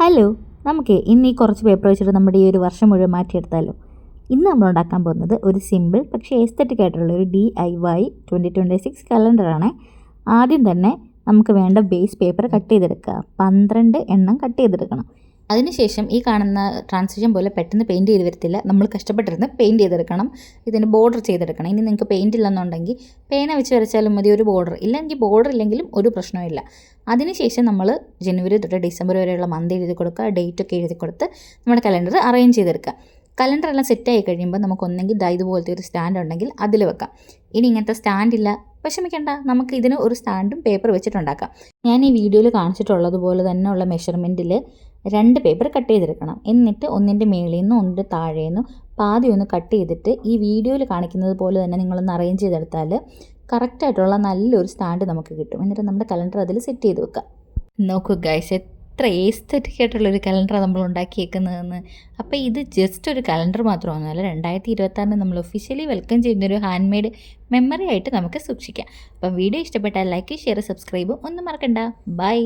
Hello നമുക്ക് ഇന്ന് ഈ കുറച്ച് പേപ്പർ വെച്ചിട്ട് നമ്മുടെ ഈ ഒരു വർഷം മുഴുവൻ മാറ്റിയെടുത്താലോ? ഇന്ന് നമ്മൾ ഉണ്ടാക്കാൻ പോകുന്നത് ഒരു സിമ്പിൾ പക്ഷേ എസ്തറ്റിക് ആയിട്ടുള്ള ഒരു D I Y twenty twenty six കലണ്ടറാണ് ആദ്യം തന്നെ നമുക്ക് വേണ്ട ബേസ് പേപ്പർ കട്ട് ചെയ്തെടുക്കുക. പന്ത്രണ്ട് എണ്ണം കട്ട് ചെയ്തെടുക്കണം. അതിനുശേഷം ഈ കാണുന്ന ട്രാൻസിഷൻ പോലെ പെട്ടെന്ന് പെയിന്റ് ചെയ്ത് വരത്തില്ല. നമ്മൾ കഷ്ടപ്പെട്ടിരുന്ന് പെയിന്റ് ചെയ്തെടുക്കണം. ഇതിന് ബോർഡർ ചെയ്തെടുക്കണം. ഇനി നിങ്ങൾക്ക് പെയിന്റ് ഇല്ലെന്നുണ്ടെങ്കിൽ പേന വെച്ച് വരച്ചാലും മതി ഒരു ബോർഡർ ഇല്ലെങ്കിൽ ബോർഡർ ഇല്ലെങ്കിലും ഒരു പ്രശ്നമില്ല അതിനുശേഷം നമ്മൾ ജനുവരി തൊട്ട് ഡിസംബർ വരെയുള്ള മന്ത് എഴുതി കൊടുക്കുക. ഡേറ്റ് ഒക്കെ എഴുതി കൊടുത്ത് നമ്മുടെ കലണ്ടർ അറേഞ്ച് ചെയ്തെടുക്കുക. കലണ്ടർ എല്ലാം ആയി കഴിയുമ്പോൾ നമുക്ക് ഒന്നെങ്കിൽ ദാ ഇതുപോലത്തെ ഒരു സ്റ്റാൻഡ് ഉണ്ടെങ്കിൽ അതിൽ വെക്കാം. ഇനി ഇങ്ങനത്തെ സ്റ്റാൻഡ് ഇല്ല. വിഷമിക്കണ്ട. നമുക്ക് ഇതിന് ഒരു സ്റ്റാൻഡും പേപ്പർ വെച്ചിട്ടുണ്ടാക്കാം. ഞാൻ ഈ വീഡിയോയിൽ കാണിച്ചിട്ടുള്ളതുപോലെ തന്നെ ഉള്ള മെഷർമെന്റിൽ രണ്ട് പേപ്പർ കട്ട് ചെയ്തെടുക്കണം. എന്നിട്ട് ഒന്നിന്റെ മേളിൽ നിന്നും ഒന്നിന്റെ താഴെ നിന്നും പാതി ഒന്ന് കട്ട് ചെയ്തിട്ട് ഈ വീഡിയോയിൽ കാണിക്കുന്നത് പോലെ തന്നെ നിങ്ങളൊന്ന് അറേഞ്ച് ചെയ്തെടുത്താൽ കറക്റ്റായിട്ടുള്ള നല്ലൊരു സ്റ്റാൻഡ് നമുക്ക് കിട്ടും. എന്നിട്ട് നമ്മുടെ കലണ്ടർ അതിൽ സെറ്റ് ചെയ്ത് വെക്കാം. നോക്കൂ ഗൈസ് എത്ര ഏസ്തറ്റിക് ആയിട്ടുള്ളൊരു കലണ്ടറാണ് നമ്മൾ ഉണ്ടാക്കിയേക്കുന്നതെന്ന്. അപ്പോൾ ഇത് ജസ്റ്റ് ഒരു കലണ്ടർ മാത്രമൊന്നുമല്ല രണ്ടായിരത്തി ഇരുപത്താറിന് നമ്മൾ ഒഫീഷ്യലി വെൽക്കം ചെയ്യുന്നൊരു ഹാൻഡ് മെയ്ഡ് മെമ്മറി ആയിട്ട് നമുക്ക് സൂക്ഷിക്കാം. അപ്പം വീഡിയോ ഇഷ്ടപ്പെട്ടാൽ ലൈക്ക് ഷെയർ സബ്സ്ക്രൈബും ഒന്നും മറക്കണ്ട. ബൈ